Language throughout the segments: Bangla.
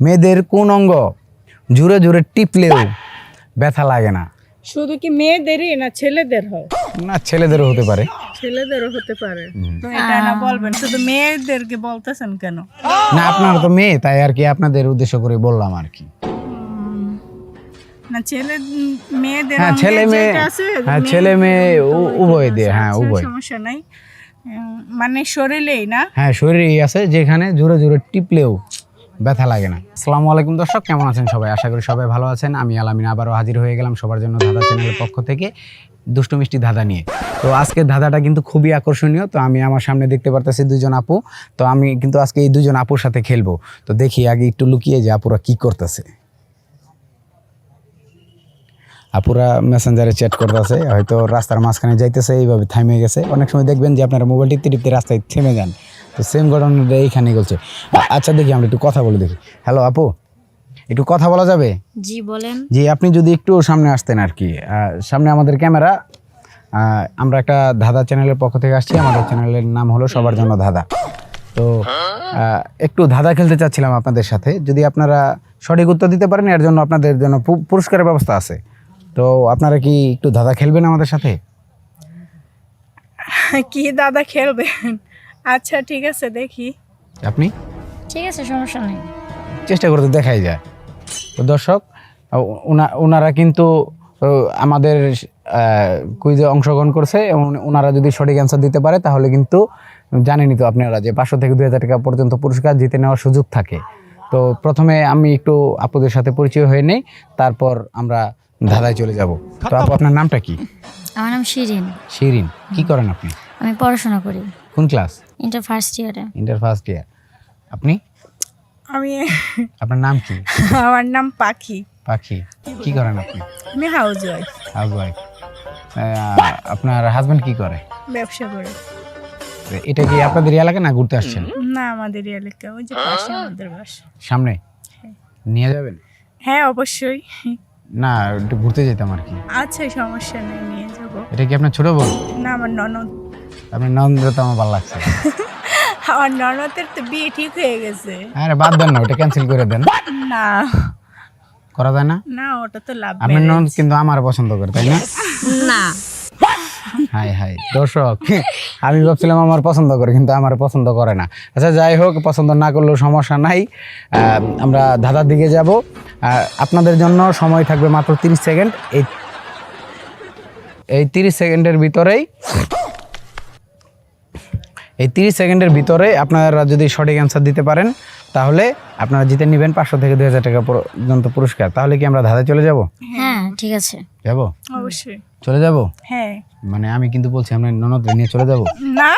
মেয়েদের কোন অঙ্গ? জুড়ে জুড়ে টিপলেও ব্যথা লাগে না। শুধু কি মেয়েদেরই না ছেলেদের হয়। না ছেলেদেরও হতে পারে। ছেলেদেরও হতে পারে। তো এটা না বলবেন শুধু মেয়েদেরকে বলতেছেন কেন? না আপনারা তো মেয়ে তাই আর কি আপনাদের উদ্দেশ্য করে বললাম আর কি। না ছেলে মেয়েদের হ্যাঁ ছেলে মেয়ে হ্যাঁ ছেলে মেয়ে উভয় দিয়ে হ্যাঁ উভয়। সমস্যা নাই। মানে শরীরেই না? হ্যাঁ শরীরেই আছে যেখানে জোরে জোরে টিপলেও ব্যথা লাগে না। আসসালামু আলাইকুম দর্শক, কেমন আছেন সবাই? আশা করি সবাই ভালো আছেন। আমি আলামিন আবারও হাজির হয়ে গেলাম সবার জন্য ধাঁধা চ্যানেলের পক্ষ থেকে দুষ্টু মিষ্টি ধাঁধা নিয়ে। তো আজকে ধাঁধাটা কিন্তু খুবই আকর্ষণীয়। তো আমি আমার সামনে দেখতে পারতেছি দুজন আপু। তো আমি কিন্তু আজকে এই দুজন আপুর সাথে খেলব। তো দেখি আগে একটু লুকিয়ে যে আপুরা কি করতেছে। আপুরা মেসেঞ্জারে চ্যাট করতেছে, হয়তো রাস্তার মাঝখানে যাইতেছে, এইভাবে থামে গেছে। অনেক সময় দেখবেন যে আপনারা মোবাইল টিপতে টিপতে রাস্তায় থেমে যান। তো সেম ঘটনাটা এইখানেই বলছে আচ্ছা দেখি আমরা একটু কথা বলে দেখি। হ্যালো আপু? একটু কথা বলা যাবে? জি বলেন। জি আপনি যদি একটু সামনে আসতেন আর কি। সামনে আমাদের ক্যামেরা। আমরা একটা ধাঁধা চ্যানেলের পক্ষ থেকে আসছি। আমাদের চ্যানেলের নাম হলো সবার জন্য ধাঁধা। তো একটু ধাঁধা খেলতে চাচ্ছিলাম আপনাদের সাথে। যদি আপনারা সঠিক উত্তর দিতে পারেন এর জন্য আপনাদের জন্য পুরস্কারের ব্যবস্থা আছে। তো আপনারা কি একটু ধাঁধা খেলবেন আমাদের সাথে? কি দাদা খেলবেন? আচ্ছা ঠিক আছে দেখি। আপনি? ঠিক আছে সমস্যা নেই। চেষ্টা করতে দেখাই যায়। তো দর্শক ওনা- ওনারা কিন্তু ও, আমাদের কুইজে অংশগ্রহণ করছে এবং ওনারা যদি সঠিক অ্যান্সার দিতে পারে তাহলে কিন্তু জানেনই তো আপনারা যে পাঁচশো থেকে দুই হাজার টাকা পর্যন্ত পুরস্কার জিতে নেওয়ার সুযোগ থাকে। তো প্রথমে আমি একটু আপুদের সাথে পরিচয় হয়ে নেই তারপর আমরা ধাঁধায় চলে যাব। তো আপু আপনার নামটা কি? আমার নাম শিরিন। শিরিন কি করেন আপনি? আমি পড়াশোনা করি। কোন ক্লাস ইন্টার ফার্স্ট ইয়ারে ইন্টার ফার্স্ট ইয়ার আপনি? আমি আপনার নাম কি? আমার নাম পাখি। পাখি। কি করেন আপনি? আমি হাউস ওয়াইফ হাউস ওয়াইফ আপনার হাজবেন্ড কি করে? ব্যবসা করে। এটা কি আপনাদের এলাকা না ঘুরতে আসছেন? না আমাদের এলাকা। ওই যে পাশে আমাদের বাসা। সামনে? নিয়ে যাবেন? হ্যাঁ অবশ্যই। না একটু ঘুরতে যেতাম আর কি। আচ্ছা সমস্যা নেই নিয়ে যাব। এটা কি আপনার ছোট বোন? না আমার ননদ। আপনার নন্দ তো আমার ভালো লাগছে আমার ননদের তো বিয়ে ঠিক হয়ে গেছে। আরে বাদ দেন না ওটা ক্যান্সেল করে দেন। না। করা যায় না? না ওটা তো লাভ আপনার নন্দ কিন্তু আমার পছন্দ করে তাই না? না। হাই হাই দর্শক আমি ভাবছিলাম আমার পছন্দ করে কিন্তু আমার পছন্দ করে না। আচ্ছা যাই হোক পছন্দ না করলেও সমস্যা নাই। আমরা ধাঁধার দিকে যাব। আপনাদের জন্য সময় থাকবে মাত্র তিরিশ সেকেন্ড। এই এই তিরিশ সেকেন্ডের ভিতরেই এই তিরিশ সেকেন্ডের ভিতরে আপনারা যদি সঠিক অ্যান্সার দিতে পারেন তাহলে আপনারা জিতে নেবেন পাঁচশো থেকে দুই হাজার টাকা পর্যন্ত পুরস্কার। তাহলে কি আমরা ধাঁধায় চলে যাব? হ্যাঁ ঠিক আছে। যাব? অবশ্যই। চলে যাব? হ্যাঁ। মানে আমি কিন্তু বলছি আমরা ননদ নিয়ে চলে যাব? না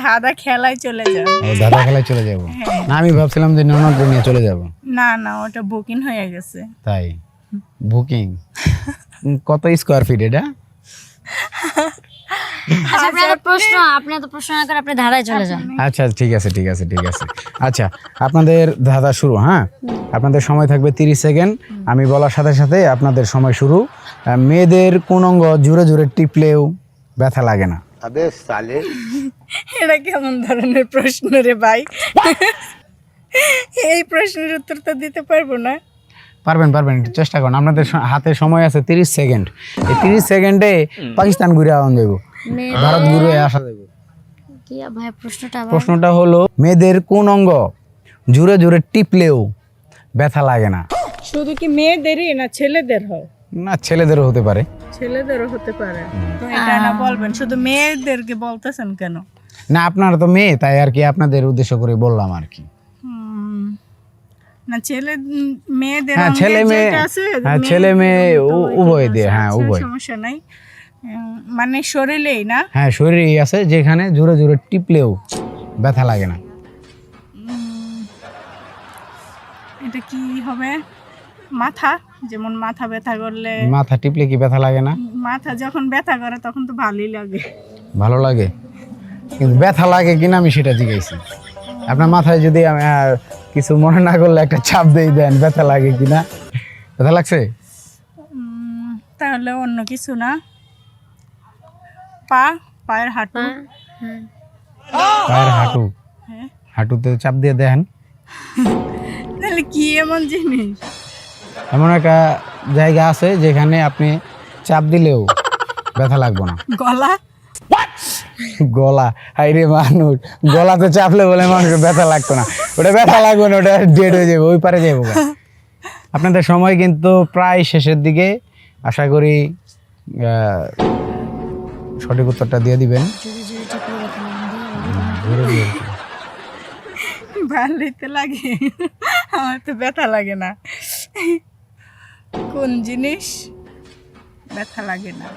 দাদা খেলায় চলে যাব। দাদা খেলায় চলে যাব? না আমি ভাবছিলাম যে ননদ নিয়ে চলে যাব। না না ওটা বুকিং হয়ে গেছে। তাই? বুকিং? কত স্কোয়ার ফিট এটা? আচ্ছা আপনি প্রশ্ন আপনি এত প্রশ্ন না করে আপনি ধাঁধায় চলে যান। আচ্ছা ঠিক আছে ঠিক আছে ঠিক আছে। আচ্ছা আপনাদের ধাঁধা শুরু হ্যাঁ? আপনাদের সময় থাকবে তিরিশ সেকেন্ড। আমি বলার সাথে সাথে আপনাদের সময় শুরু। মেয়েদের কোন অঙ্গ জুড়ে জুড়ে টিপলেও ব্যথা লাগে না। এটা কেমন ধরনের প্রশ্ন রে ভাই? এই প্রশ্নের উত্তর তো দিতে পারব না। পারবেন পারবেন একটু চেষ্টা করুন। আপনাদের হাতে সময় আছে তিরিশ সেকেন্ড। এই তিরিশ সেকেন্ডে পাকিস্তান ঘুরে আওয়ান যাব ভারত ঘুরে আসা যাব প্রশ্নটা হলো মেয়েদের কোন অঙ্গ জুড়ে জুড়ে টিপলেও ব্যথা লাগে না? শুধু কি মেয়েদেরই না ছেলেদের হয়? না ছেলেদেরও হতে পারে। ছেলেদেরও হতে পারে। তো এটা না বলবেন শুধু মেয়েদেরকে বলতেছেন কেন? না আপনারা তো মেয়ে তাই আর কি আপনাদের উদ্দেশ্য করে বললাম আর কি। না ছেলে মেয়েদের হ্যাঁ, ছেলে মেয়ে- হ্যাঁ, ছেলে মেয়ে উভয় দিয়ে, হ্যাঁ, উভয়। সমস্যা নাই। মানে শরীরেই না? হ্যাঁ শরীরেই আছে যেখানে জোরে জোরে টিপলেও ব্যথা লাগে না। এটা কি হবে? মাথা? যেমন মাথা ব্যথা করলে মাথা টিপলে কি ব্যথা লাগে না? মাথা যখন ব্যথা করে তখন তো ভালোই লাগে। ভালো লাগে। কিন্তু ব্যথা লাগে কিনা আমি সেটা জিজ্ঞাসি আপনার মাথায় যদি আমি আর কিছু মনে না করলে একটা চাপ দিয়ে দেন ব্যথা লাগে কিনা? ব্যথা লাগছে? তাহলে অন্য কিছু না। পা পায়ের হাঁটু। হ্যাঁ। পায়ের হাঁটু? হ্যাঁ। হাঁটুতে চাপ দিয়ে দেন। তাহলে কি এমন জিনিস? এমন একটা জায়গা আছে যেখানে আপনি চাপ দিলেও ব্যথা লাগবে না। গলা? গলা। হাইরে মানুষ। গলাতে চাপলে বলে মানুষের ব্যথা লাগতো না। ওটা ব্যথা লাগবে না, ওটা ডেড হয়ে যাবে, ওই পারে যাব। আপনাদের সময় কিন্তু প্রায় শেষের দিকে। আশা করি সঠিক উত্তরটা দিয়ে দিবেন। জোরে দিয়ে দিবেন। ভালোই তো লাগে। আমার তো ব্যথা লাগে না। কোন জিনিস ব্যথা লাগে না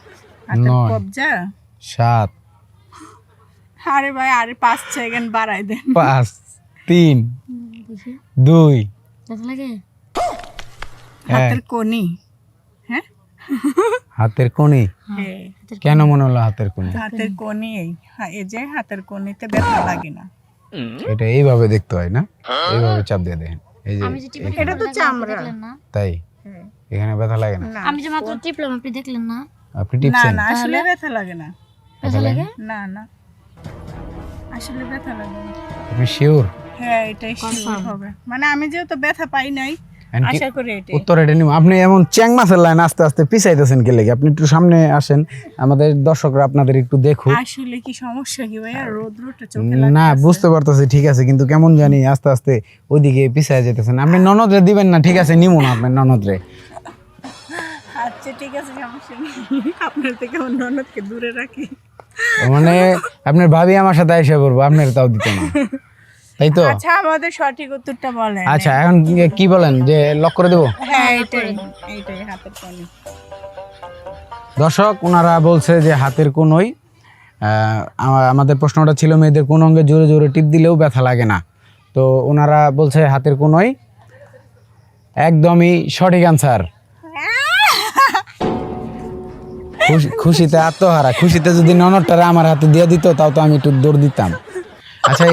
হাতের নয়। কবজা? সাত। আরে ভাই আরে পাঁচ সেকেন্ড বাড়াই দেন। পাঁচ তিন দুই হাতের কোনি হ্যাঁ? হাতের কোণে? হ্যাঁ কেন মনে হলো হাতের কোণে? হাতের কোনি এই হ্যাঁ, যে হাতের কোনিতে ব্যথা লাগে না। এটা এইভাবে দেখতে হয় না? এইভাবে চাপ দিয়ে দেখেন। এই যে আমি যে টিপে এটা তো চামড়া। তাই? হ্যাঁ। এখানে ব্যথা লাগে না? না। আমি যে মাত্র টিপলাম আপনি দেখলেন না? আপনি না না আসলে ব্যথা লাগে না। ব্যথা লাগে? না না। আসলে ব্যথা লাগে না। আপনি শিওর? হ্যাঁ এটাই হবে। মানে আমি যেহেতু ব্যথা পাই নাই আশা করি এটাই। উত্তর এটা নিব। আপনি এমন চ্যাং মাছের লাইন আস্তে আস্তে পিছাইতেছেন কে লেগে? আপনি একটু সামনে আসেন। আমাদের দর্শকরা আপনাদের একটু দেখুক। আসলে কি সমস্যা কি ভাইয়া? রোদ্রটা চোখে না বুঝতে পারতেছি ঠিক আছে কিন্তু কেমন জানি আস্তে আস্তে ওইদিকে পিছায় যেতেছেন আপনি ননদরে দিবেন না ঠিক আছে নিমু না আপনার ননদরে। আচ্ছা ঠিক আছে সমস্যা নেই। আপনার থেকে আমার ননদকে দূরে রাখি। মানে আপনার ভাবি আমার সাথে এসে পড়ব আপনার তাও দিত না। তাই তো? আচ্ছা আমাদের সঠিক উত্তরটা বলেন। আচ্ছা এখন কি- বলেন? যে লক করে দেবো? হ্যাঁ এইটাই এইটাই হাতের দর্শক ওনারা বলছে যে হাতের কোনোই আমাদের প্রশ্নটা ছিল মেয়েদের কোন অঙ্গে জোরে জোরে টিপ দিলেও ব্যথা লাগে না। তো ওনারা বলছে হাতের কোনোই একদমই সঠিক অ্যান্সার খুশিতে আত্মহারা। খুশিতে যদি ননদটারে আমার হাতে দিয়ে দিত তাও তো আমি একটু দৌড় দিতাম। আচ্ছা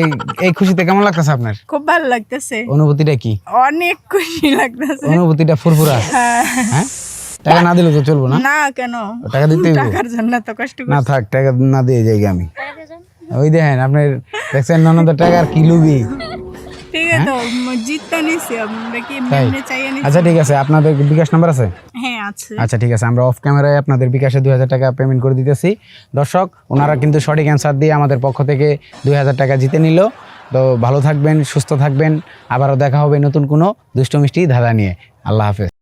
এই খুশিতে কেমন লাগতেছে আপনার? খুব ভালো লাগতেছে। অনুভূতিটা কি? অনেক খুশি লাগতেছে। অনুভূতিটা ফুরফুরা? হ্যাঁ। টাকা না দিলে তো চলবো না? না কেন? টাকা হবে। টাকার জন্য তো কষ্ট না থাক টাকা না দিয়ে যাই আমি। ওই দেখেন আপনার দেখছেন ননদের টাকার কি লুবি? ঠিক আছে তো নিছি আমরা কি এমনি চাইয়ে আচ্ছা ঠিক আছে আপনাদের বিকাশ নাম্বার আছে? হ্যাঁ আছে। আচ্ছা ঠিক আছে আমরা অফ ক্যামেরায় আপনাদের বিকাশে দুই হাজার টাকা পেমেন্ট করে দিতেছি। দর্শক ওনারা কিন্তু সঠিক অ্যান্সার দিয়ে আমাদের পক্ষ থেকে দুই হাজার টাকা জিতে নিল। তো ভালো থাকবেন সুস্থ থাকবেন। আবারও দেখা হবে নতুন কোনো দুষ্ট মিষ্টি ধাঁধা নিয়ে। আল্লাহ হাফেজ।